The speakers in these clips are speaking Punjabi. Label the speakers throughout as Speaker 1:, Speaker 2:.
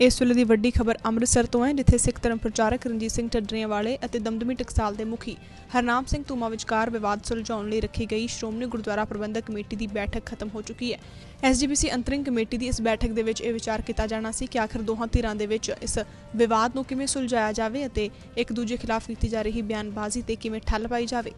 Speaker 1: ਇਸ ਵੇਲੇ ਦੀ ਵੱਡੀ ਖਬਰ ਅੰਮ੍ਰਿਤਸਰ ਤੋਂ ਹੈ, ਜਿੱਥੇ ਸਿੱਖ ਧਰਮ ਪ੍ਰਚਾਰਕ ਰਣਜੀਤ ਸਿੰਘ ਢੱਡਰੀਆਂ ਵਾਲੇ ਅਤੇ ਦਮਦਮੀ ਟਕਸਾਲ ਦੇ ਮੁਖੀ ਹਰਨਾਮ ਸਿੰਘ ਧੂਮਾ ਵਿਚਕਾਰ ਵਿਵਾਦ ਸੁਲਝਾਉਣ ਲਈ ਰੱਖੀ ਗਈ ਸ਼੍ਰੋਮਣੀ ਗੁਰਦੁਆਰਾ ਪ੍ਰਬੰਧਕ ਕਮੇਟੀ ਦੀ ਬੈਠਕ ਖਤਮ ਹੋ ਚੁੱਕੀ ਹੈ। ਐਸਜੀਪੀਸੀ ਅੰਤਰਿੰਗ ਕਮੇਟੀ ਦੀ ਇਸ ਬੈਠਕ ਦੇ ਵਿੱਚ ਇਹ ਵਿਚਾਰ ਕੀਤਾ ਜਾਣਾ ਸੀ ਕਿ ਆਖਰ ਦੋਹਾਂ ਧਿਰਾਂ ਦੇ ਵਿੱਚ ਇਸ ਵਿਵਾਦ ਨੂੰ ਕਿਵੇਂ ਸੁਲਝਾਇਆ ਜਾਵੇ ਅਤੇ ਇੱਕ ਦੂਜੇ ਖਿਲਾਫ ਕੀਤੀ ਜਾ ਰਹੀ ਬਿਆਨਬਾਜ਼ੀ ਤੇ ਕਿਵੇਂ ਠੱਲ ਪਾਈ ਜਾਵੇ।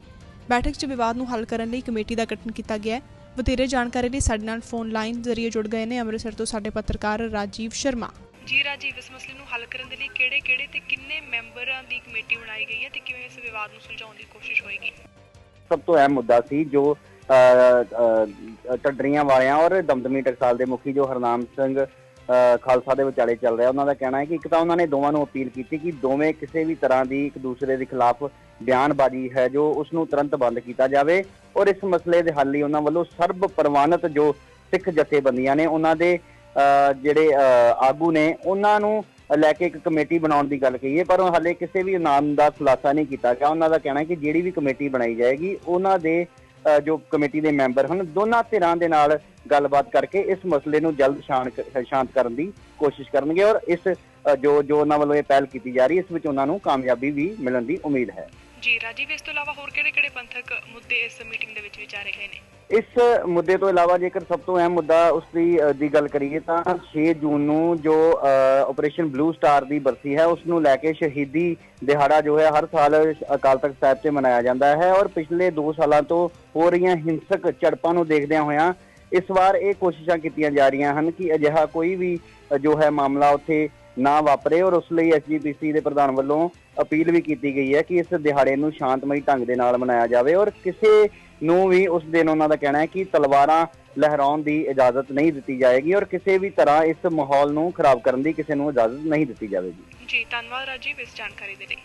Speaker 1: ਬੈਠਕ 'ਚ ਵਿਵਾਦ ਨੂੰ ਹੱਲ ਕਰਨ ਲਈ ਕਮੇਟੀ ਦਾ ਗਠਨ ਕੀਤਾ ਗਿਆ ਹੈ। ਵਧੇਰੇ ਜਾਣਕਾਰੀ ਲਈ ਸਾਡੇ ਨਾਲ ਫੋਨ ਲਾਈਨ ਜ਼ਰੀਏ ਜੁੜ ਗਏ ਨੇ ਅੰਮ੍ਰਿਤਸਰ ਤੋਂ ਸਾਡੇ ਪੱਤਰਕਾਰ ਰਾਜੀਵ ਸ਼ਰਮਾ। ਜੀ ਰਾਜੀਵ ਇਸ ਮਸਲੇ ਨੂੰ ਹੱਲ ਕਰਨ ਦੇ ਲਈ ਕਿਹੜੇ-ਕਿਹੜੇ ਤੇ ਕਿੰਨੇ ਮੈਂਬਰਾਂ ਦੀ ਕਮੇਟੀ ਬਣਾਈ ਗਈ ਹੈ ਤੇ ਕਿਵੇਂ ਇਸ ਵਿਵਾਦ ਨੂੰ ਸੁਲਝਾਉਣ ਦੀ ਕੋਸ਼ਿਸ਼ ਹੋਏਗੀ?
Speaker 2: ਸਭ ਤੋਂ ਅਹਿਮ ਮੁੱਦਾ ਸੀ ਜੋ ਅ, ਵਾਲਿਆਂ ਔਰ ਦਮਦਮੀ ਟਕਸਾਲ ਦੇ ਮੁਖੀ ਜੋ ਹਰਨਾਮ ਸਿੰਘ ਖਾਲਸਾ ਦੇ ਵਿਚਾਲੇ ਚੱਲ ਰਿਹਾ ਉਹਨਾਂ ਦਾ ਕਹਿਣਾ ਹੈ ਕਿ ਇੱਕ ਤਾਂ ਉਹਨਾਂ ਨੇ ਦੋਵਾਂ ਨੂੰ ਅਪੀਲ ਕੀਤੀ ਕਿ ਦੋਵੇਂ ਕਿਸੇ ਵੀ ਤਰ੍ਹਾਂ ਦੀ ਇੱਕ ਦੂਸਰੇ ਦੇ ਖਿਲਾਫ ਬਿਆਨਬਾਜ਼ੀ ਹੈ ਜੋ ਉਸ ਨੂੰ ਤੁਰੰਤ ਬੰਦ ਕੀਤਾ ਜਾਵੇ ਔਰ ਇਸ ਮਸਲੇ ਦੇ ਹੱਲ ਲਈ ਉਹਨਾਂ ਵੱਲੋਂ ਸਰਬ ਪ੍ਰਵਾਨਿਤ ਜੋ ਸਿੱਖ ਜਥੇਬੰਦੀਆਂ ਨੇ ਉਹਨਾਂ ਦੇ ਜਿਹੜੇ ਆਗੂ ਨੇ, ਉਹਨਾਂ ਨੂੰ ਲੈ ਕੇ ਇੱਕ ਕਮੇਟੀ ਬਣਾਉਣ ਦੀ ਗੱਲ ਕਹੀ ਹੈ ਪਰ ਹਾਲੇ ਕਿਸੇ ਵੀ ਨਾਮ ਦਾ ਖੁਲਾਸਾ ਨਹੀਂ ਕੀਤਾ ਗਿਆ। ਉਹਨਾਂ ਦਾ ਕਹਿਣਾ ਹੈ ਕਿ ਜਿਹੜੀ ਵੀ ਕਮੇਟੀ ਬਣਾਈ ਜਾਏਗੀ, ਉਹਨਾਂ ਦੇ ਜੋ ਕਮੇਟੀ ਦੇ ਮੈਂਬਰ ਹਨ, ਦੋਨਾਂ ਧਿਰਾਂ ਦੇ ਨਾਲ ਗੱਲਬਾਤ ਕਰਕੇ ਇਸ ਮਸਲੇ ਨੂੰ ਜਲਦ ਸ਼ਾਂਤ ਸ਼ਾਂਤ ਕਰਨ ਦੀ ਕੋਸ਼ਿਸ਼ ਕਰਨਗੇ ਔਰ ਇਸ ਜੋ ਜੋ ਉਹਨਾਂ ਵੱਲੋਂ ਇਹ ਪਹਿਲ ਕੀਤੀ ਜਾ ਰਹੀ ਇਸ ਵਿੱਚ ਉਹਨਾਂ ਨੂੰ ਕਾਮਯਾਬੀ ਵੀ ਮਿਲਣ ਦੀ ਉਮੀਦ ਹੈ।
Speaker 1: ਜੀ, ਰਾਜੀਵ, ਇਸ ਤੋਂ ਇਲਾਵਾ ਹੋਰ ਕਿਹੜੇ-ਕਿਹੜੇ ਪੰਥਕ ਮੁੱਦੇ ਇਸ ਮੀਟਿੰਗ ਦੇ ਵਿੱਚ ਵਿਚਾਰੇ ਗਏ ਨੇ?
Speaker 2: ਇਸ ਮੁੱਦੇ ਤੋਂ ਇਲਾਵਾ ਜੇਕਰ ਸਭ ਤੋਂ ਅਹਿਮ ਮੁੱਦਾ ਉਸ ਦੀ ਦੀ ਗੱਲ ਕਰੀਏ ਤਾਂ 6 ਜੂਨ ਨੂੰ ਜੋ ਆਪਰੇਸ਼ਨ ਬਲੂ ਸਟਾਰ ਦੀ ਬਰਸੀ ਹੈ, ਉਸ ਨੂੰ ਲੈ ਕੇ ਸ਼ਹੀਦੀ ਦਿਹਾੜਾ ਜੋ ਹੈ ਹਰ ਸਾਲ ਅਕਾਲ ਤਖਤ ਸਾਹਿਬ 'ਤੇ ਮਨਾਇਆ ਜਾਂਦਾ ਹੈ ਔਰ ਪਿਛਲੇ 2 ਸਾਲਾਂ ਤੋਂ ਹੋ ਰਹੀਆਂ ਹਿੰਸਕ ਝੜਪਾਂ ਨੂੰ ਦੇਖਦਿਆਂ ਹੋਇਆਂ ਇਸ ਵਾਰ ਇਹ ਕੋਸ਼ਿਸ਼ਾਂ ਕੀਤੀਆਂ ਜਾ ਰਹੀਆਂ ਹਨ ਕਿ ਅਜਿਹਾ ਕੋਈ ਵੀ ਜੋ ਹੈ ਮਾਮਲਾ ਉੱਥੇ ਨਾ ਵਾਪਰੇ ਔਰ ਉਸ ਲਈ ਐਸਜੀਪੀਸੀ ਦੇ ਪ੍ਰਧਾਨ ਵੱਲੋਂ ਅਪੀਲ ਵੀ ਕੀਤੀ ਗਈ ਹੈ ਕਿ ਇਸ ਦਿਹਾੜੇ ਨੂੰ ਸ਼ਾਂਤਮਈ ਢੰਗ ਦੇ ਨਾਲ ਮਨਾਇਆ ਜਾਵੇ ਔਰ ਕਿਸੇ ਨੂੰ ਵੀ ਉਸ ਦਿਨ ਉਹਨਾਂ ਦਾ ਕਹਿਣਾ ਹੈ ਕਿ ਤਲਵਾਰਾਂ ਲਹਿਰਾਉਣ ਦੀ ਇਜਾਜ਼ਤ ਨਹੀਂ ਦਿੱਤੀ ਜਾਏਗੀ ਔਰ ਕਿਸੇ ਵੀ ਤਰ੍ਹਾਂ ਇਸ ਮਾਹੌਲ ਨੂੰ ਖਰਾਬ ਕਰਨ ਦੀ ਕਿਸੇ ਨੂੰ ਇਜਾਜ਼ਤ ਨਹੀਂ ਦਿੱਤੀ ਜਾਵੇਗੀ।
Speaker 1: ਜੀ, ਧੰਨਵਾਦ ਰਾਜੀਵ ਇਸ ਜਾਣਕਾਰੀ ਦੇ ਲਈ।